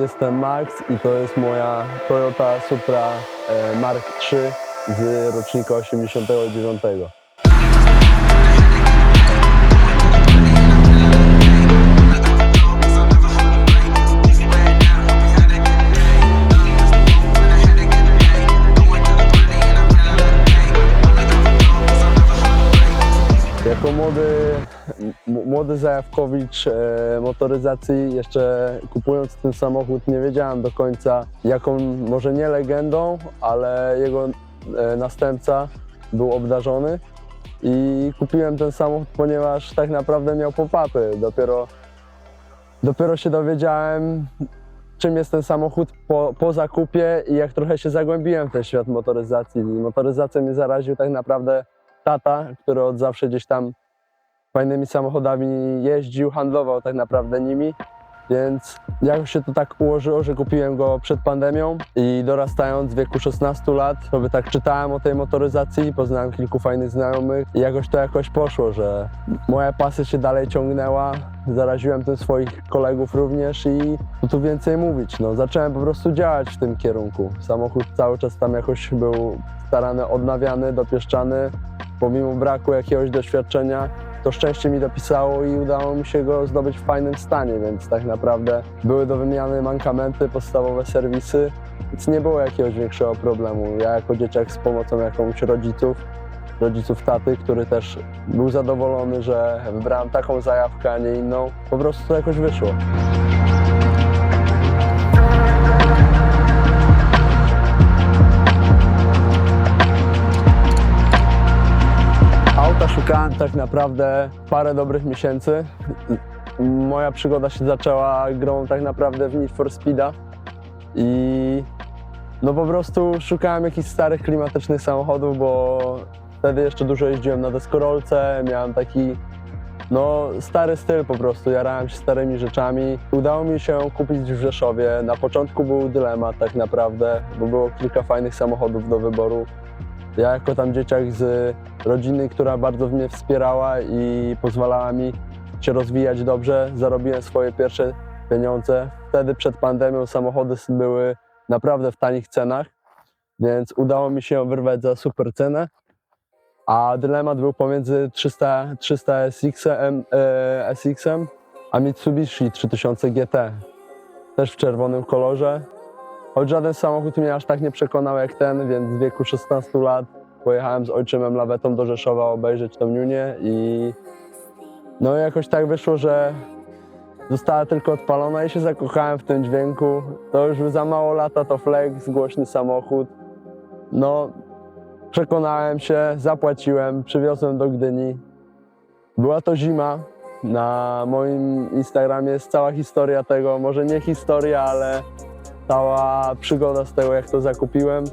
jestem Max i to jest moja Toyota Supra e, Mark III z rocznika 89. młody zajawkowicz e, motoryzacji, jeszcze kupując ten samochód, nie wiedziałem do końca, jaką może nie legendą, ale jego e, następca był obdarzony. I kupiłem ten samochód, ponieważ tak naprawdę miał popapy. Dopiero, dopiero się dowiedziałem, czym jest ten samochód po, po zakupie i jak trochę się zagłębiłem w ten świat motoryzacji. Motoryzację mnie zaraził tak naprawdę tata, który od zawsze gdzieś tam fajnymi samochodami jeździł, handlował tak naprawdę nimi. Więc jakoś się to tak ułożyło, że kupiłem go przed pandemią i dorastając w wieku 16 lat, sobie tak czytałem o tej motoryzacji, poznałem kilku fajnych znajomych i jakoś to jakoś poszło, że moja pasja się dalej ciągnęła, zaraziłem tym swoich kolegów również i tu więcej mówić, no zacząłem po prostu działać w tym kierunku. Samochód cały czas tam jakoś był starany, odnawiany, dopieszczany, pomimo braku jakiegoś doświadczenia, to szczęście mi dopisało i udało mi się go zdobyć w fajnym stanie, więc tak naprawdę były do wymiany mankamenty, podstawowe serwisy, więc nie było jakiegoś większego problemu. Ja jako dzieciak z pomocą jakąś rodziców, rodziców taty, który też był zadowolony, że wybrałem taką zajawkę, a nie inną, po prostu to jakoś wyszło. Szukałem tak naprawdę parę dobrych miesięcy. Moja przygoda się zaczęła grą tak naprawdę w Need for Speeda i no po prostu szukałem jakichś starych klimatycznych samochodów, bo wtedy jeszcze dużo jeździłem na deskorolce, miałem taki no stary styl po prostu, jarałem się starymi rzeczami. Udało mi się kupić w Rzeszowie. Na początku był dylemat tak naprawdę, bo było kilka fajnych samochodów do wyboru. Ja jako tam dzieciak z rodziny, która bardzo mnie wspierała i pozwalała mi się rozwijać dobrze, zarobiłem swoje pierwsze pieniądze. Wtedy przed pandemią samochody były naprawdę w tanich cenach, więc udało mi się wyrwać za super cenę. A dylemat był pomiędzy 300, 300 SX-em, e, SX-em a Mitsubishi 3000 GT. Też w czerwonym kolorze. Choć żaden samochód mnie aż tak nie przekonał jak ten, więc w wieku 16 lat pojechałem z ojczymem lawetą do Rzeszowa obejrzeć tą Niunię i no jakoś tak wyszło, że została tylko odpalona i się zakochałem w tym dźwięku. To już za mało lata to flex, głośny samochód. No, przekonałem się, zapłaciłem, przywiozłem do Gdyni. Była to zima. Na moim Instagramie jest cała historia tego, może nie historia, ale cała przygoda z tego, jak to zakupiłem.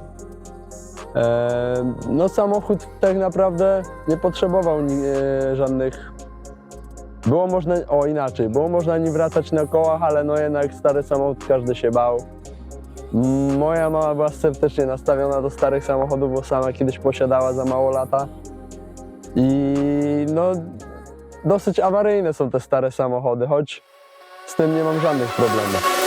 Em, No samochód tak naprawdę nie potrzebował e, żadnych... Było można, o inaczej, było można nim wracać na kołach, ale no jednak stary samochód każdy się bał. Mm, Moja mama była sceptycznie nastawiona do starych samochodów, bo sama kiedyś posiadała za mało lata. I no dosyć awaryjne są te stare samochody, choć z tym nie mam żadnych problemów.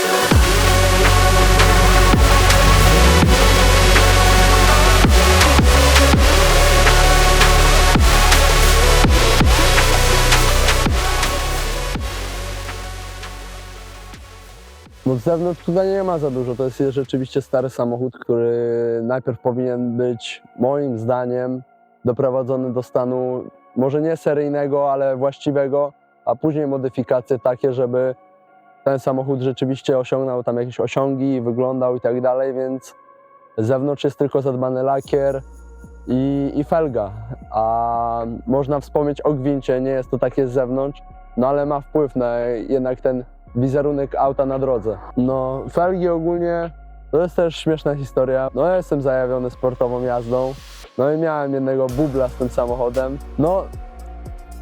No z zewnątrz tutaj nie ma za dużo. To jest rzeczywiście stary samochód, który najpierw powinien być moim zdaniem doprowadzony do stanu może nie seryjnego, ale właściwego, a później modyfikacje takie, żeby ten samochód rzeczywiście osiągnął tam jakieś osiągi, wyglądał i tak dalej, więc z zewnątrz jest tylko zadbany lakier i, i felga. A można wspomnieć o gwincie, nie jest to takie z zewnątrz, no ale ma wpływ na jednak ten wizerunek auta na drodze. No, felgi ogólnie to jest też śmieszna historia. No, ja jestem zajawiony sportową jazdą. No i miałem jednego bubla z tym samochodem. No,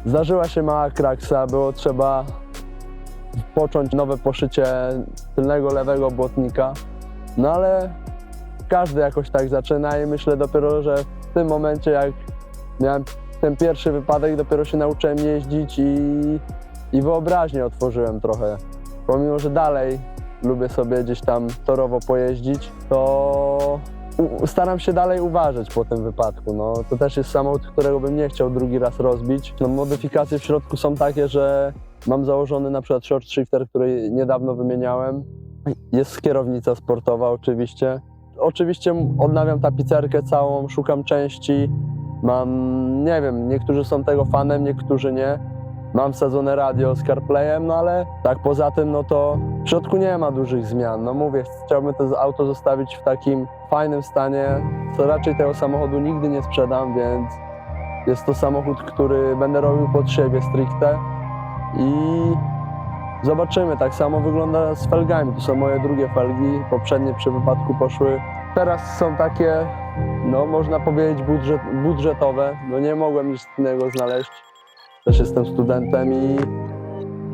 zdarzyła się mała kraksa, było trzeba począć nowe poszycie tylnego lewego błotnika. No ale każdy jakoś tak zaczyna i myślę dopiero, że w tym momencie jak miałem ten pierwszy wypadek, dopiero się nauczyłem jeździć i, i wyobraźnię otworzyłem trochę. Pomimo, że dalej lubię sobie gdzieś tam torowo pojeździć, to staram się dalej uważać po tym wypadku. No, to też jest samochód, którego bym nie chciał drugi raz rozbić. No, modyfikacje w środku są takie, że mam założony na przykład short shifter, który niedawno wymieniałem. Jest kierownica sportowa oczywiście. Oczywiście odnawiam tapicerkę całą, szukam części. Mam, nie wiem, niektórzy są tego fanem, niektórzy nie. Mam wsadzone radio z CarPlayem, no ale tak poza tym, no to w środku nie ma dużych zmian. No mówię, chciałbym to auto zostawić w takim fajnym stanie, co raczej tego samochodu nigdy nie sprzedam, więc jest to samochód, który będę robił pod siebie stricte i zobaczymy. Tak samo wygląda z felgami. To są moje drugie felgi, poprzednie przy wypadku poszły. Teraz są takie, no można powiedzieć budżet, budżetowe. No nie mogłem nic innego znaleźć. Też jestem studentem i,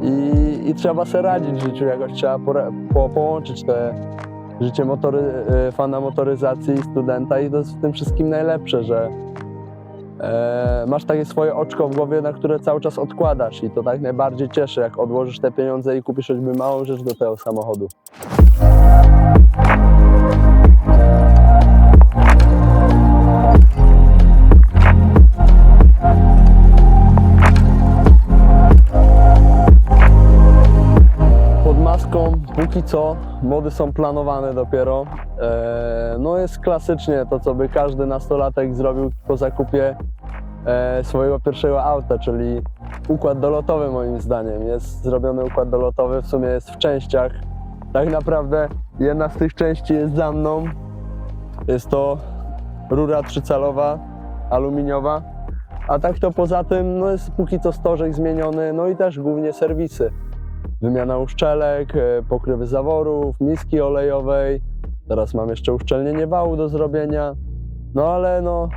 i, i trzeba sobie radzić w życiu jakoś. Trzeba pore, po, połączyć te życie motory, e, fana motoryzacji i studenta i to jest w tym wszystkim najlepsze, że e, masz takie swoje oczko w głowie, na które cały czas odkładasz i to tak najbardziej cieszy, jak odłożysz te pieniądze i kupisz choćby małą rzecz do tego samochodu. Mody są planowane dopiero. E, no jest klasycznie to, co by każdy nastolatek zrobił po zakupie e, swojego pierwszego auta, czyli układ dolotowy moim zdaniem. Jest zrobiony układ dolotowy, w sumie jest w częściach. Tak naprawdę jedna z tych części jest za mną. Jest to rura trzycalowa, aluminiowa. A tak to poza tym no jest póki co stożek zmieniony, no i też głównie serwisy wymiana uszczelek, e, pokrywy zaworów, miski olejowej. Teraz mam jeszcze uszczelnienie wału do zrobienia. No ale no,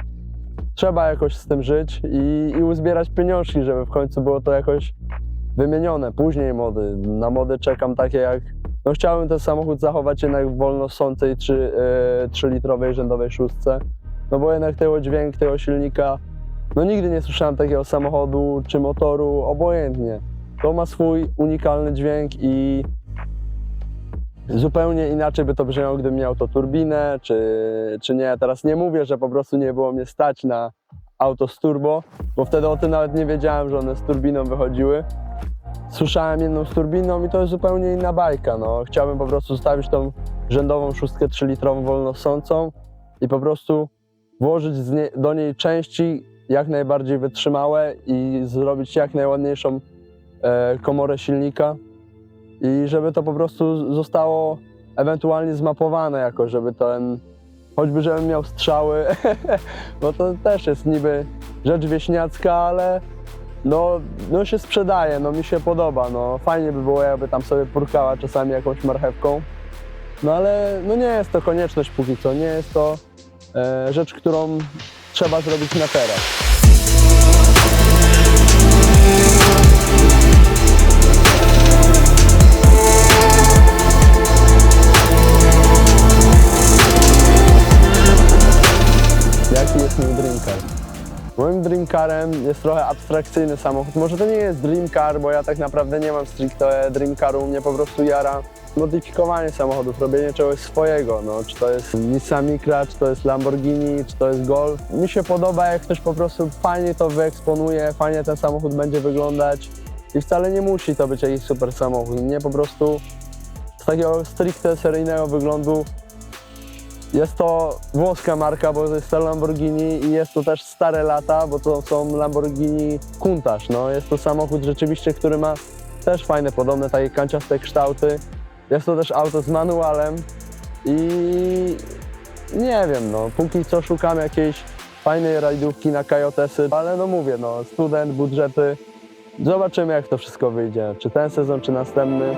trzeba jakoś z tym żyć i, i uzbierać pieniążki, żeby w końcu było to jakoś wymienione. Później mody. Na mody czekam takie jak... No chciałbym ten samochód zachować jednak w wolnosącej 3, e, 3-litrowej rzędowej szóstce. No bo jednak tego dźwięk, tego silnika, no nigdy nie słyszałem takiego samochodu czy motoru, obojętnie. To ma swój unikalny dźwięk i zupełnie inaczej by to brzmiało, gdybym miał to turbinę, czy, czy nie. Teraz nie mówię, że po prostu nie było mnie stać na auto z turbo, bo wtedy o tym nawet nie wiedziałem, że one z turbiną wychodziły. Słyszałem jedną z turbiną i to jest zupełnie inna bajka. No. Chciałbym po prostu zostawić tą rzędową szóstkę 3-litrową wolnosącą i po prostu włożyć nie, do niej części jak najbardziej wytrzymałe i zrobić jak najładniejszą komorę silnika i żeby to po prostu zostało ewentualnie zmapowane jakoś, żeby ten, choćby żebym miał strzały, bo to też jest niby rzecz wieśniacka, ale no, no się sprzedaje, no mi się podoba, no fajnie by było jakby tam sobie purkała czasami jakąś marchewką, no ale no nie jest to konieczność póki co, nie jest to e, rzecz, którą trzeba zrobić na teraz. Moim dream carem jest trochę abstrakcyjny samochód. Może to nie jest dream car, bo ja tak naprawdę nie mam stricte dream caru. Mnie po prostu jara modyfikowanie samochodów, robienie czegoś swojego. No, czy to jest Nissan Micra, czy to jest Lamborghini, czy to jest Golf. Mi się podoba, jak ktoś po prostu fajnie to wyeksponuje, fajnie ten samochód będzie wyglądać. I wcale nie musi to być jakiś super samochód. Mnie po prostu z takiego stricte seryjnego wyglądu jest to włoska marka, bo jest to Lamborghini i jest to też stare lata, bo to są Lamborghini Countach. No, jest to samochód rzeczywiście, który ma też fajne, podobne, takie kanciaste kształty. Jest to też auto z manualem i nie wiem, no, póki co szukam jakiejś fajnej rajdówki na kajotesy, ale no mówię, no, student, budżety. Zobaczymy jak to wszystko wyjdzie, czy ten sezon, czy następny.